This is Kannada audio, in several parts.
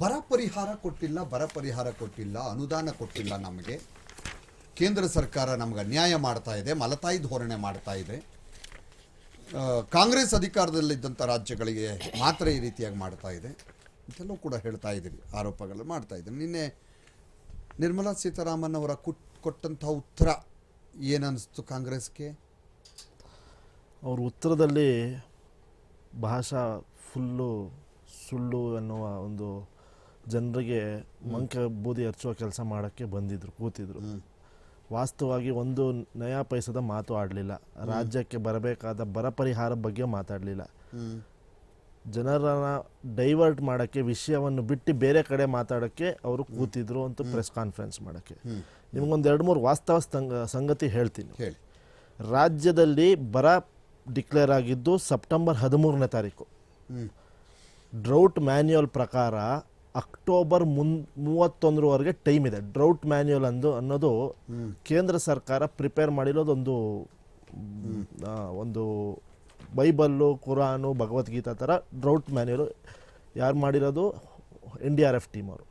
ಬರ ಪರಿಹಾರ ಕೊಟ್ಟಿಲ್ಲ ಬರ ಪರಿಹಾರ ಕೊಟ್ಟಿಲ್ಲ, ಅನುದಾನ ಕೊಟ್ಟಿಲ್ಲ ನಮಗೆ. ಕೇಂದ್ರ ಸರ್ಕಾರ ನಮ್ಗೆ ಅನ್ಯಾಯ ಮಾಡ್ತಾ ಇದೆ, ಮಲತಾಯಿ ಧೋರಣೆ ಮಾಡ್ತಾ ಇದೆ. ಕಾಂಗ್ರೆಸ್ ಅಧಿಕಾರದಲ್ಲಿದ್ದಂಥ ರಾಜ್ಯಗಳಿಗೆ ಮಾತ್ರ ಈ ರೀತಿಯಾಗಿ ಮಾಡ್ತಾ ಇದೆ. ಇದೆಲ್ಲ ಕೂಡ ಹೇಳ್ತಾ ಇದ್ದೀವಿ ಆರೋಪಗಳು ಮಾಡ್ತಾ ಇದ್ದೀವಿ ನಿನ್ನೆ ನಿರ್ಮಲಾ ಸೀತಾರಾಮನ್ ಅವರ ಕುಟ್, ಕೊಟ್ಟಂಥ ಉತ್ತರ ಏನನ್ನಿಸ್ತು ಕಾಂಗ್ರೆಸ್ಗೆ? ಅವ್ರ ಉತ್ತರದಲ್ಲಿ ಭಾಷಾ ಫುಲ್ಲು ಸುಳ್ಳು ಅನ್ನುವ ಒಂದು ಜನರಿಗೆ ಮಂಕ ಬೂದಿ ಹಚ್ಚುವ ಕೆಲಸ ಮಾಡೋಕ್ಕೆ ಬಂದಿದ್ರು ಕೂತಿದ್ರು. ವಾಸ್ತವವಾಗಿ ಒಂದು ನಯಾ ಪೈಸದ ಮಾತು ಆಡಲಿಲ್ಲ. ರಾಜ್ಯಕ್ಕೆ ಬರಬೇಕಾದ ಬರ ಪರಿಹಾರ ಬಗ್ಗೆ ಮಾತಾಡಲಿಲ್ಲ. ಜನರನ್ನು ಡೈವರ್ಟ್ ಮಾಡೋಕ್ಕೆ ವಿಷಯವನ್ನು ಬಿಟ್ಟು ಬೇರೆ ಕಡೆ ಮಾತಾಡೋಕ್ಕೆ ಅವರು ಕೂತಿದ್ರು ಅಂತ ಪ್ರೆಸ್ ಕಾನ್ಫರೆನ್ಸ್ ಮಾಡೋಕ್ಕೆ. ನಿಮಗೊಂದು ಎರಡು ಮೂರು ವಾಸ್ತವ ಸಂಗ ಸಂಗತಿ ಹೇಳ್ತೀನಿ. ಹೇಳಿ. ರಾಜ್ಯದಲ್ಲಿ ಬರ ಡಿಕ್ಲೇರ್ ಆಗಿದ್ದು ಸೆಪ್ಟೆಂಬರ್ ಹದಿಮೂರನೇ ತಾರೀಕು. ಡ್ರೌಟ್ ಮ್ಯಾನ್ಯುಯಲ್ ಪ್ರಕಾರ ಅಕ್ಟೋಬರ್ ಮುನ್ ಮೂವತ್ತೊಂದರವರೆಗೆ ಟೈಮ್ ಇದೆ. ಡ್ರೌಟ್ ಮ್ಯಾನ್ಯುಯಲ್ ಅಂದು ಅನ್ನೋದು ಕೇಂದ್ರ ಸರ್ಕಾರ ಪ್ರಿಪೇರ್ ಮಾಡಿರೋದೊಂದು ಒಂದು ಬೈಬಲ್ಲು ಕುರಾನು ಭಗವದ್ಗೀತಾ ಥರ ಡ್ರೌಟ್ ಮ್ಯಾನ್ಯುಯಲ್ ಯಾರು ಮಾಡಿರೋದು? N D R F team ಅವರು.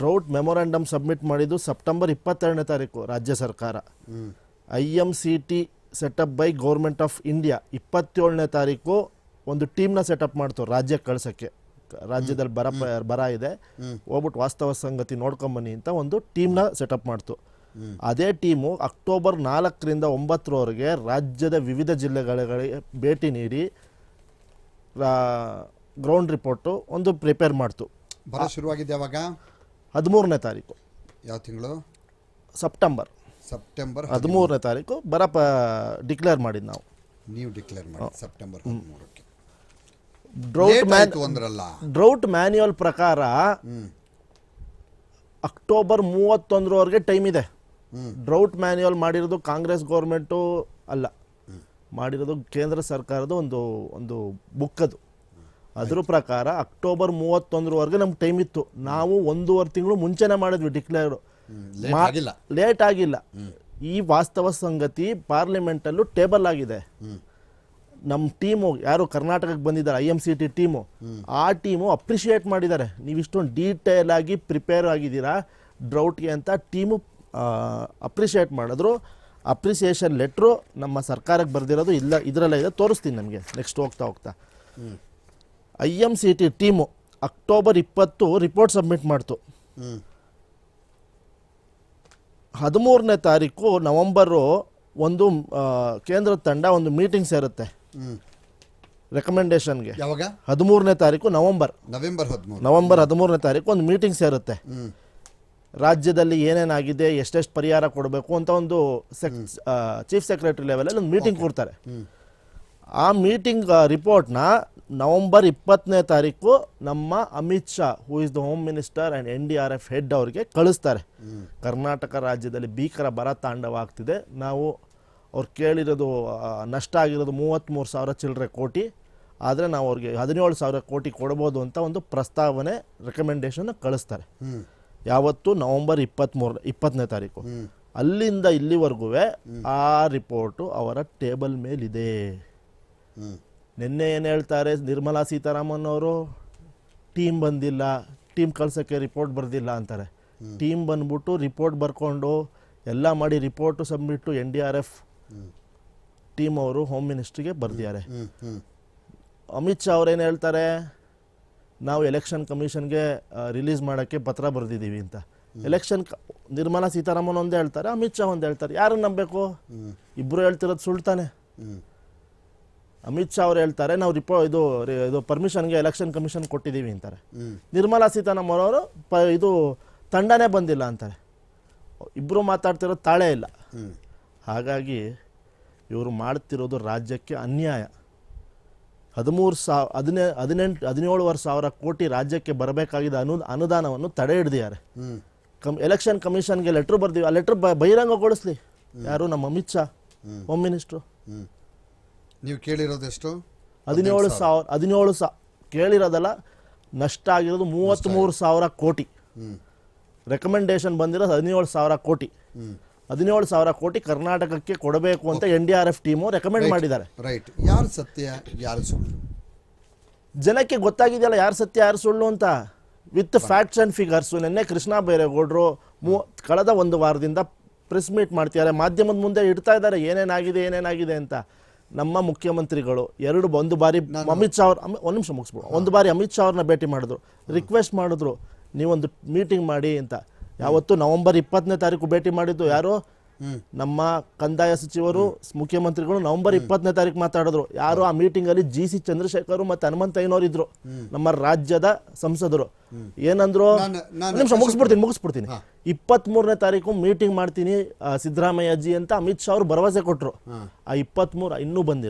ಡ್ರೌಟ್ ಮೆಮೊರಾಂಡಮ್ ಸಬ್ಮಿಟ್ ಮಾಡಿದ್ದು ಸೆಪ್ಟೆಂಬರ್ ಇಪ್ಪತ್ತೆರಡನೇ ತಾರೀಕು ರಾಜ್ಯ ಸರ್ಕಾರ. I M C T setup by government of India ಇಪ್ಪತ್ತೇಳನೇ ತಾರೀಕು ಒಂದು ಟೀಮ್ನ ಸೆಟಪ್ ಮಾಡ್ತು ರಾಜ್ಯಕ್ಕೆ ಕಳ್ಸೋಕ್ಕೆ. ರಾಜ್ಯದಲ್ಲಿ ಬರ ಬರ ಇದೆ. ಹೋಗ್ಬಿಟ್ಟು ವಾಸ್ತವ ಸಂಗತಿ ನೋಡ್ಕೊಂಬನ್ನಿ ಅಂತ ಒಂದು ಟೀಮ್ನ ಸೆಟಪ್ ಮಾಡ್ತು. ಅದೇ ಟೀಮು ಅಕ್ಟೋಬರ್ ನಾಲ್ಕರಿಂದ ಒಂಬತ್ತರವರೆಗೆ ರಾಜ್ಯದ ವಿವಿಧ ಜಿಲ್ಲೆಗಳಿಗೆ ಭೇಟಿ ನೀಡಿ ಗ್ರೌಂಡ್ ರಿಪೋರ್ಟು ಒಂದು ಪ್ರಿಪೇರ್ ಮಾಡ್ತು. ಬರ ಶುರುವಾಗಿದೆ ಯಾವಾಗ? ಹದಿಮೂರನೇ ತಾರೀಕು. ಯಾವ ತಿಂಗಳು? ಸೆಪ್ಟೆಂಬರ್. ಸೆಪ್ಟೆಂಬರ್ ಹದಿಮೂರನೇ ತಾರೀಕು ಬರ ಡಿಕ್ಲೇರ್ ಮಾಡಿದ್ದು ನಾವು. ನೀವು ಡಿಕ್ಲೇರ್ ಮಾಡಿ ಸೆಪ್ಟೆಂಬರ್ ಹದಿಮೂರಕ್ಕೆ. ಡ್ರೌಟ್ ಅಂದ್ರಲ್ಲ. ಡ್ರೌಟ್ ಮ್ಯಾನ್ಯುಯಲ್ ಪ್ರಕಾರ ಅಕ್ಟೋಬರ್ ಮೂವತ್ತೊಂದರವರೆಗೆ ಟೈಮ್ ಇದೆ. ಡ್ರೌಟ್ ಮ್ಯಾನ್ಯುಯಲ್ ಮಾಡಿರೋದು ಕಾಂಗ್ರೆಸ್ ಗೌರ್ಮೆಂಟು ಅಲ್ಲ. ಮಾಡಿರೋದು ಕೇಂದ್ರ ಸರ್ಕಾರದ ಒಂದು ಒಂದು ಬುಕ್ ಅದು. ಅದ್ರ ಪ್ರಕಾರ ಅಕ್ಟೋಬರ್ ಮೂವತ್ತೊಂದರವರೆಗೆ ನಮ್ಗೆ ಟೈಮ್ ಇತ್ತು. ನಾವು ಒಂದೂವರೆ ತಿಂಗಳು ಮುಂಚೆನೇ ಮಾಡಿದ್ವಿ ಡಿಕ್ಲೇರ್. ಲೇಟ್ ಆಗಿಲ್ಲ. ಈ ವಾಸ್ತವ ಸಂಗತಿ ಪಾರ್ಲಿಮೆಂಟಲ್ಲೂ ಟೇಬಲ್ ಆಗಿದೆ. ನಮ್ಮ ಟೀಮು, ಯಾರು ಕರ್ನಾಟಕಕ್ಕೆ ಬಂದಿದ್ದಾರೆ I M C T team, ಆ ಟೀಮು ಅಪ್ರಿಷಿಯೇಟ್ ಮಾಡಿದ್ದಾರೆ. ನೀವು ಇಷ್ಟೊಂದು ಡೀಟೇಲ್ ಆಗಿ ಪ್ರಿಪೇರ್ ಆಗಿದ್ದೀರಾ? ಡ್ರೌಟ್ಗೆ ಅಂತ ಟೀಮು ಅಪ್ರಿಷಿಯೇಟ್ ಮಾಡಿದ್ರು. ಅಪ್ರಿಸಿಯೇಷನ್ ಲೆಟ್ರು ನಮ್ಮ ಸರ್ಕಾರಕ್ಕೆ ಬರೆದಿರೋದು ಇಲ್ಲ, ಇದರಲ್ಲೇ ಇದೆ. ತೋರಿಸ್ತೀನಿ ನಮಗೆ. ನೆಕ್ಸ್ಟ್ ಹೋಗ್ತಾ ಹೋಗ್ತಾ. I M C T team October ಇಪ್ಪತ್ತು ರಿಪೋರ್ಟ್ ಸಬ್ಮಿಟ್ ಮಾಡ್ತು. ಹದಿಮೂರನೇ ತಾರೀಕು ನವಂಬರು ಒಂದು ಕೇಂದ್ರ ತಂಡ ಒಂದು ಮೀಟಿಂಗ್ ಸೇರುತ್ತೆ. ರೆಕಮೆಂಡೇಶನ್ಗೆ ಯಾವಾಗ? ಹದಿಮೂರನೇ ತಾರೀಕು ನವೆಂಬರ್. ನವೆಂಬರ್ ಹದಿಮೂರು. ನವೆಂಬರ್ ಹದಿಮೂರನೇ ತಾರೀಕು ಒಂದು ಮೀಟಿಂಗ್ ಸೇರುತ್ತೆ. ರಾಜ್ಯದಲ್ಲಿ ಏನೇನಾಗಿದೆ ಎಷ್ಟೆಷ್ಟು ಪರಿಹಾರ ಕೊಡಬೇಕು ಅಂತ ಒಂದು ಸೆಕ್ ಚೀಫ್ ಸೆಕ್ರೆಟರಿ ಲೆವೆಲಲ್ಲಿ ಒಂದು ಮೀಟಿಂಗ್ ಕೊಡ್ತಾರೆ. ಆ ಮೀಟಿಂಗ್ ರಿಪೋರ್ಟ್ನ ನವೆಂಬರ್ ಇಪ್ಪತ್ತನೇ ತಾರೀಕು ನಮ್ಮ Amit Shah who is the home minister and N D R F head ಅವರಿಗೆ ಕಳಿಸ್ತಾರೆ. ಕರ್ನಾಟಕ ರಾಜ್ಯದಲ್ಲಿ ಭೀಕರ ಬರ ತಾಂಡವ ಆಗ್ತಿದೆ. ನಾವು ಅವ್ರು ಕೇಳಿರೋದು ನಷ್ಟ ಆಗಿರೋದು ಮೂವತ್ತ್ಮೂರು ಸಾವಿರ ಚಿಲ್ಲರೆ ಕೋಟಿ. ಆದರೆ ನಾವು ಅವ್ರಿಗೆ ಹದಿನೇಳು ಸಾವಿರ ಕೋಟಿ ಕೊಡ್ಬೋದು ಅಂತ ಒಂದು ಪ್ರಸ್ತಾವನೆ ರೆಕಮೆಂಡೇಶನ್ ಕಳಿಸ್ತಾರೆ. ಯಾವತ್ತು ನವಂಬರ್ ಇಪ್ಪತ್ತ್ಮೂರ ಇಪ್ಪತ್ತನೇ ತಾರೀಕು. ಅಲ್ಲಿಂದ ಇಲ್ಲಿವರೆಗೂ ಆ ರಿಪೋರ್ಟು ಅವರ ಟೇಬಲ್ ಮೇಲಿದೆ. ನಿನ್ನೆ ಏನು ಹೇಳ್ತಾರೆ ನಿರ್ಮಲಾ ಸೀತಾರಾಮನ್ ಅವರು? ಟೀಮ್ ಬಂದಿಲ್ಲ ಟೀಮ್ ಕಳ್ಸೋಕ್ಕೆ ರಿಪೋರ್ಟ್ ಬರೆದಿಲ್ಲ ಅಂತಾರೆ. ಟೀಮ್ ಬಂದ್ಬಿಟ್ಟು ರಿಪೋರ್ಟ್ ಬರ್ಕೊಂಡು ಎಲ್ಲ ಮಾಡಿ report submit N D R F team ಅವರು ಹೋಮ್ ಮಿನಿಸ್ಟ್ರಿಗೆ ಬರ್ದಿದ್ದಾರೆ ಅಮಿತ್ ಶಾ ಅವ್ರೇನು ಹೇಳ್ತಾರೆ? ನಾವು ಎಲೆಕ್ಷನ್ ಕಮಿಷನ್ಗೆ ರಿಲೀಸ್ ಮಾಡೋಕ್ಕೆ ಪತ್ರ ಬರೆದಿದ್ದೀವಿ ಅಂತ. ಎಲೆಕ್ಷನ್ ನಿರ್ಮಲಾ ಸೀತಾರಾಮನ್ ಒಂದೇ ಹೇಳ್ತಾರೆ ಅಮಿತ್ ಶಾ ಒಂದು ಹೇಳ್ತಾರೆ. ಯಾರನ್ನು ನಂಬಬೇಕು? ಇಬ್ಬರು ಹೇಳ್ತಿರೋದು ಸುಳ್ತಾನೆ. ಅಮಿತ್ ಶಾ ಅವ್ರು ಹೇಳ್ತಾರೆ ನಾವು ರಿಪೋ ಇದು ಇದು ಪರ್ಮಿಷನ್ಗೆ ಎಲೆಕ್ಷನ್ ಕಮಿಷನ್ ಕೊಟ್ಟಿದ್ದೀವಿ ಅಂತಾರೆ. ನಿರ್ಮಲಾ ಸೀತಾರಾಮನ್ ಅವರು ಪ ಇದು ತಂಡನೇ ಬಂದಿಲ್ಲ ಅಂತಾರೆ. ಇಬ್ಬರು ಮಾತಾಡ್ತಿರೋದು ತಾಳೆ ಇಲ್ಲ. ಹಾಗಾಗಿ ಇವರು ಮಾಡ್ತಿರೋದು ರಾಜ್ಯಕ್ಕೆ ಅನ್ಯಾಯ. ಹದಿಮೂರು ಸಾವ್ ಹದಿನೇ ಹದಿನೆಂಟು ಹದಿನೇಳುವರೆ ಸಾವಿರ ಕೋಟಿ ರಾಜ್ಯಕ್ಕೆ ಬರಬೇಕಾಗಿದ್ದ ಅನು ಅನುದಾನವನ್ನು ತಡೆ ಹಿಡಿದಿದ್ದಾರೆ. ಕಮ್ ಎಲೆಕ್ಷನ್ ಕಮಿಷನ್ಗೆ ಲೆಟ್ರ್ ಬರ್ದಿವಿ ಆ ಲೆಟ್ರ್ ಬಹಿರಂಗಗೊಳಿಸ್ಲಿ ಯಾರು ನಮ್ಮ ಅಮಿತ್ ಶಾ ಹೋಮ್. ಮಿನಿಸ್ಟ್ರು. ಹ್ಮ್. ನೀವು ಕೇಳಿರೋದೆಷ್ಟು ಹದಿನೇಳು ಸಾವಿರ ಹದಿನೇಳು ಸಾ ಕೇಳಿರೋದಲ್ಲ ನಷ್ಟ ಆಗಿರೋದು ಮೂವತ್ತ್ಮೂರು ಸಾವಿರ ಕೋಟಿ. ರೆಕಮೆಂಡೇಶನ್ ಬಂದಿರೋದು ಹದಿನೇಳು ಸಾವಿರ ಕೋಟಿ. ಹದಿನೇಳು ಸಾವಿರ ಕೋಟಿ ಕರ್ನಾಟಕಕ್ಕೆ ಕೊಡಬೇಕು ಅಂತ N D R F team recommend ಮಾಡಿದ್ದಾರೆ. ರೈಟ್ ಯಾರು ಸತ್ಯ ಯಾರು ಸುಳ್ಳು? ಜನಕ್ಕೆ ಗೊತ್ತಾಗಿದೆಯಲ್ಲ ಯಾರು ಸತ್ಯ ಯಾರು ಸುಳ್ಳು ಅಂತ? ವಿತ್ ಫ್ಯಾಕ್ಟ್ಸ್ ಆ್ಯಂಡ್ ಫಿಗರ್ಸು ನಿನ್ನೆ ಕೃಷ್ಣ ಬೈರೇಗೌಡರು ಮೂ ಕಳೆದ ಒಂದು ವಾರದಿಂದ ಪ್ರೆಸ್ ಮೀಟ್ ಮಾಡ್ತಿದ್ದಾರೆ. ಮಾಧ್ಯಮದ ಮುಂದೆ ಇಡ್ತಾ ಇದ್ದಾರೆ. ಏನೇನಾಗಿದೆ ಏನೇನಾಗಿದೆ ಅಂತ. ನಮ್ಮ ಮುಖ್ಯಮಂತ್ರಿಗಳು ಎರಡು ಒಂದು ಬಾರಿ ಅಮಿತ್ ಶಾ ಅವ್ರು ಒಂದು ನಿಮಿಷ ಮುಗಿಸ್ಬೋದು ಒಂದು ಬಾರಿ ಅಮಿತ್ ಶಾ ಅವ್ರನ್ನ ಭೇಟಿ ಮಾಡಿದ್ರು. ರಿಕ್ವೆಸ್ಟ್ ಮಾಡಿದ್ರು ನೀವೊಂದು ಮೀಟಿಂಗ್ ಮಾಡಿ ಅಂತ. ಯಾವತ್ತು ನವೆಂಬರ್ ಇಪ್ಪತ್ತನೇ ತಾರೀಕು ಭೇಟಿ ಮಾಡಿದ್ದು ಯಾರು? ನಮ್ಮ ಕಂದಾಯ ಸಚಿವರು ಮುಖ್ಯಮಂತ್ರಿಗಳು ನವೆಂಬರ್ ಇಪ್ಪತ್ತನೇ ತಾರೀಕು ಮಾತಾಡಿದ್ರು. ಯಾರು ಆ ಮೀಟಿಂಗ್ ಅಲ್ಲಿ ಜಿ ಸಿ ಚಂದ್ರಶೇಖರ್ ಮತ್ತೆ ಹನುಮಂತಯ್ಯನವರು ಇದ್ರು. ನಮ್ಮ ರಾಜ್ಯದ ಸಂಸದರು. ಏನಂದ್ರು? ನಿಮಿಷ ಮುಗಿಸ್ಬಿಡ್ತೀನಿ ಮುಗಿಸ್ಬಿಡ್ತೀನಿ. ಇಪ್ಪತ್ತ್ ಮೂರನೇ ತಾರೀಕು ಮೀಟಿಂಗ್ ಮಾಡ್ತೀನಿ ಸಿದ್ದರಾಮಯ್ಯಜಿ ಅಂತ ಅಮಿತ್ ಶಾ ಅವರು ಭರವಸೆ ಕೊಟ್ರು. ಆ ಇಪ್ಪತ್ತ್ ಮೂರು ಇನ್ನೂ ಬಂದಿಲ್ಲ.